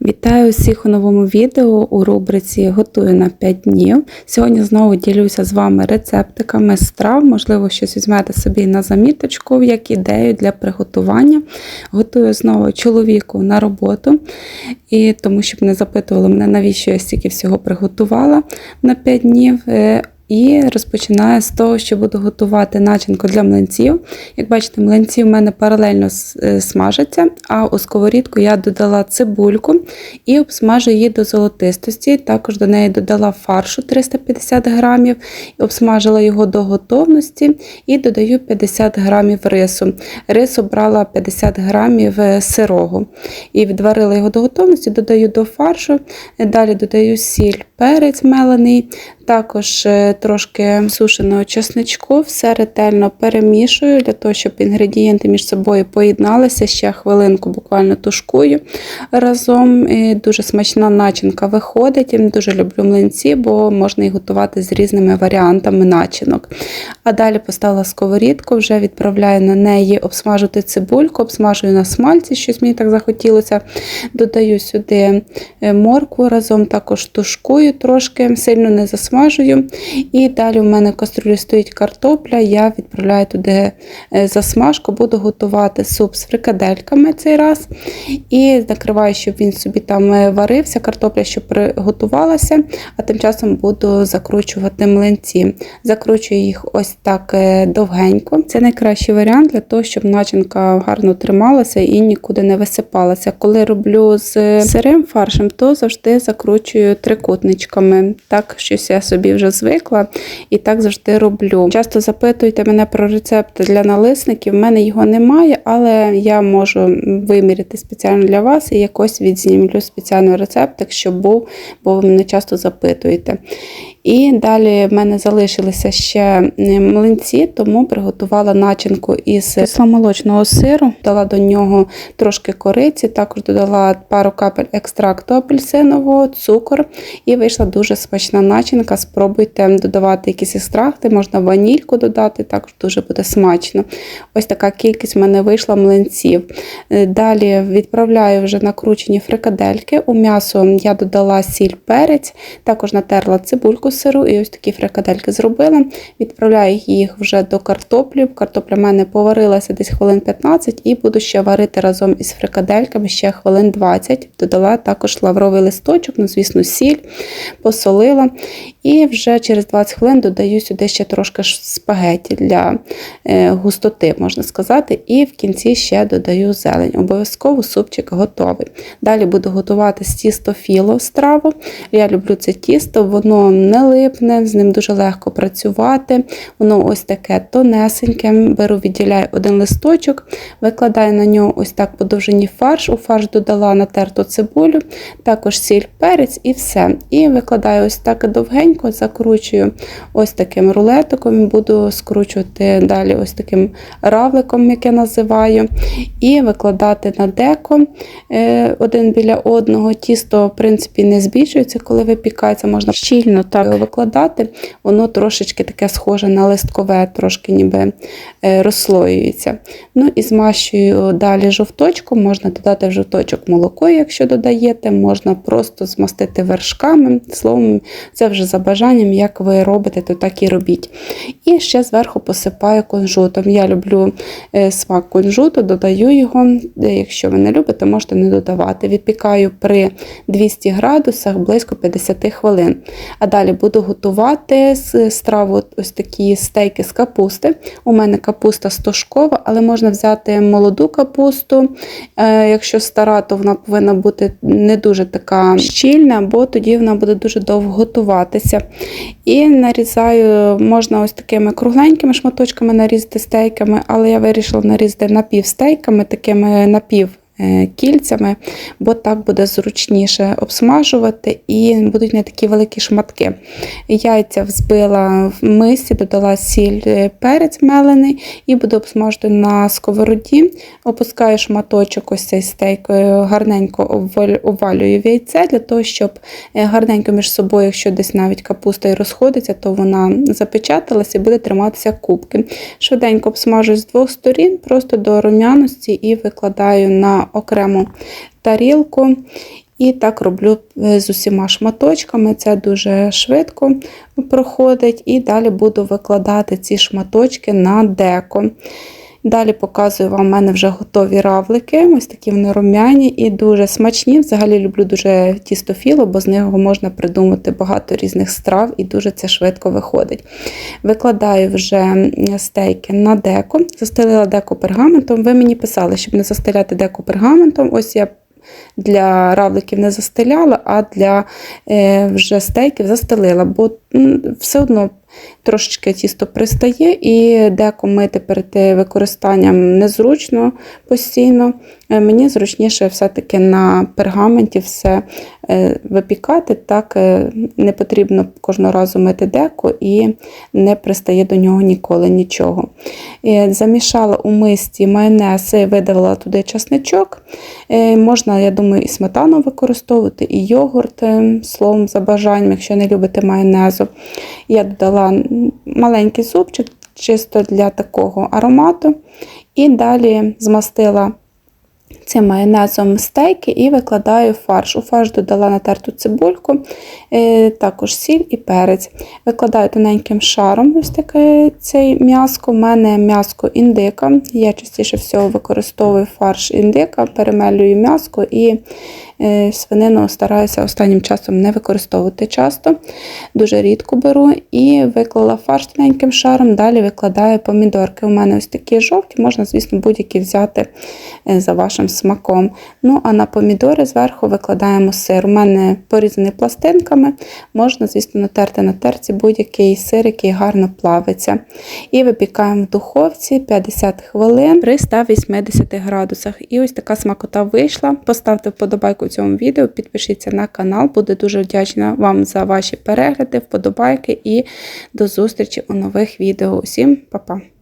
Вітаю всіх у новому відео у рубриці Готую на 5 днів. Сьогодні знову ділюся з вами рецептиками страв. Можливо, щось візьмете собі на заміточку, як ідею для приготування. Готую знову чоловіку на роботу, і тому щоб не запитували мене, навіщо я стільки всього приготувала на 5 днів. Е, і розпочинаю з того, що буду готувати начинку для млинців. Як бачите, млинці в мене паралельно е, смажаться, а у сковорідку я додала цибульку і обсмажу її до золотистості. Також до неї додала фаршу 350 грамів, обсмажила його до готовності і додаю 50 грамів рису. Рису брала 50 грамів е, сирого. І відварила його до готовності, додаю до фаршу, далі додаю сіль, перець мелений, також е, трошки сушеного чесничку, все ретельно перемішую для того, щоб інгредієнти між собою поєдналися. Ще хвилинку буквально тушкую разом. І Дуже смачна начинка виходить. Я дуже люблю млинці, бо можна їх готувати з різними варіантами начинок. А далі поставила сковорідку, вже відправляю на неї обсмажити цибульку, обсмажую на смальці, щось мені так захотілося. Додаю сюди е, моркву разом, також тушкую трошки, сильно не засмажую. І далі у мене в каструлі стоїть картопля, я відправляю туди е, засмажку, буду готувати суп з фрикадельками цей раз. І накриваю, щоб він собі там е, варився, картопля, щоб приготувалася, а тим часом буду закручувати млинці. Закручую їх ось так е, довгенько. Це найкращий варіант для того, щоб начинка гарно трималася і нікуди не висипалася. Коли роблю з сирим фаршем, то завжди закручую трикутничками. Так, щось я собі вже звикла і так завжди роблю. Часто запитуєте мене про рецепт для налисників. В мене його немає, але я можу виміряти спеціально для вас і якось відзнімлю спеціальний рецепт, якщо був, бо ви мене часто запитуєте. І далі в мене залишилися ще млинці, тому приготувала начинку із кисломолочного сиру, дала до нього трошки кориці, також додала пару капель екстракту апельсинового, цукор, і вийшла дуже смачна начинка. Спробуйте додавати якісь екстракти, можна ванільку додати, також дуже буде смачно. Ось така кількість в мене вийшла млинців. Е, далі відправляю вже накручені фрикадельки. У м'ясо я додала сіль перець, також натерла цибульку сиру і ось такі фрикадельки зробила. Відправляю їх вже до картоплі. Картопля в мене поварилася десь хвилин 15 і буду ще варити разом із фрикадельками ще хвилин 20. Додала також лавровий листочок, ну, звісно, сіль, посолила. І вже через 20 хвилин додаю сюди ще трошки спагеті для е, густоти, можна сказати. І в кінці ще додаю зелень. Обов'язково супчик готовий. Далі буду готувати з тісто філо страву. Я люблю це тісто, воно не липне, з ним дуже легко працювати. Воно ось таке тонесеньке. Беру, відділяю один листочок, викладаю на нього ось так по довжині фарш. У фарш додала натерту цибулю, також сіль, перець і все. І викладаю ось так довгенько, закручую ось таким рулетиком, буду скручувати далі ось таким равликом, як я називаю, і викладати на деко е, один біля одного. Тісто, в принципі, не збільшується, коли випікається, можна щільно так викладати, воно трошечки таке схоже на листкове, трошки ніби е, розслоюється. Ну і змащую далі жовточком, можна додати в жовточок молоко, якщо додаєте, можна просто змастити вершками. Словом, це вже за бажанням, як ви робите, то так і робіть. І ще зверху посипаю кунжутом. Я люблю е, смак кунжуту, додаю його. Якщо ви не любите, можете не додавати. Відпікаю при 200 градусах близько 50 хвилин. А далі буду готувати страву ось такі стейки з капусти. У мене капуста стошкова, але можна взяти молоду капусту. Е, якщо стара, то вона повинна бути не дуже така щільна, бо тоді вона буде дуже довго готуватися. І нарізаю, можна ось такими кругленькими шматочками нарізати стейками, але я вирішила нарізати напівстейками, такими напів. Е, кільцями, бо так буде зручніше обсмажувати і будуть не такі великі шматки. Яйця взбила в мисі, додала сіль е, перець мелений і буду обсмажувати на сковороді. Опускаю шматочок ось цей стейк, е, гарненько овалюю в яйце, для того, щоб гарненько між собою, якщо десь навіть капуста і розходиться, то вона запечаталася і буде триматися кубки. Швиденько обсмажую з двох сторін, просто до рум'яності і викладаю на окрему тарілку. І так роблю е, з усіма шматочками. Це дуже швидко проходить. І далі буду викладати ці шматочки на деко. Далі показую вам, у мене вже готові равлики. Ось такі вони рум'яні і дуже смачні. Взагалі люблю дуже тістофіло, бо з нього можна придумати багато різних страв і дуже це швидко виходить. Викладаю вже стейки на деко. Застелила деко пергаментом. Ви мені писали, щоб не застеляти деко пергаментом. Ось я для равликів не застеляла, а для е, вже стейків застелила, бо все одно трошечки тісто пристає, і деко мити перед використанням незручно постійно. Е, Мені зручніше все-таки на пергаменті все е, випікати, так е, не потрібно кожного разу мити деко і не пристає до нього ніколи нічого. Е, Замішала у мисті майонез і видавила туди часничок. Е, Можна, я думаю, і сметану використовувати, і йогурт, е, словом, за бажанням, якщо не любите майонезу. Я додала маленький зубчик, чисто для такого аромату. І далі змастила цим майонезом стейки і викладаю фарш. У фарш додала натерту цибульку, е, також сіль і перець. Викладаю тоненьким шаром цей м'яско. У мене м'яско індика. Я частіше всього використовую фарш індика, перемелюю м'яско і е, свинину стараюся останнім часом не використовувати часто. Дуже рідко беру і виклала фарш тоненьким шаром. Далі викладаю помідорки. У мене ось такі жовті, можна, звісно, будь-які взяти е, за вашим смаком. Ну, а на помідори зверху викладаємо сир. У мене порізаний пластинками, можна, звісно, натерти на терці будь-який сир, який гарно плавиться. І випікаємо в духовці 50 хвилин при 180 градусах. І ось така смакота вийшла. Поставте вподобайку цьому відео, підпишіться на канал. Буду дуже вдячна вам за ваші перегляди, вподобайки і до зустрічі у нових відео. Усім па-па!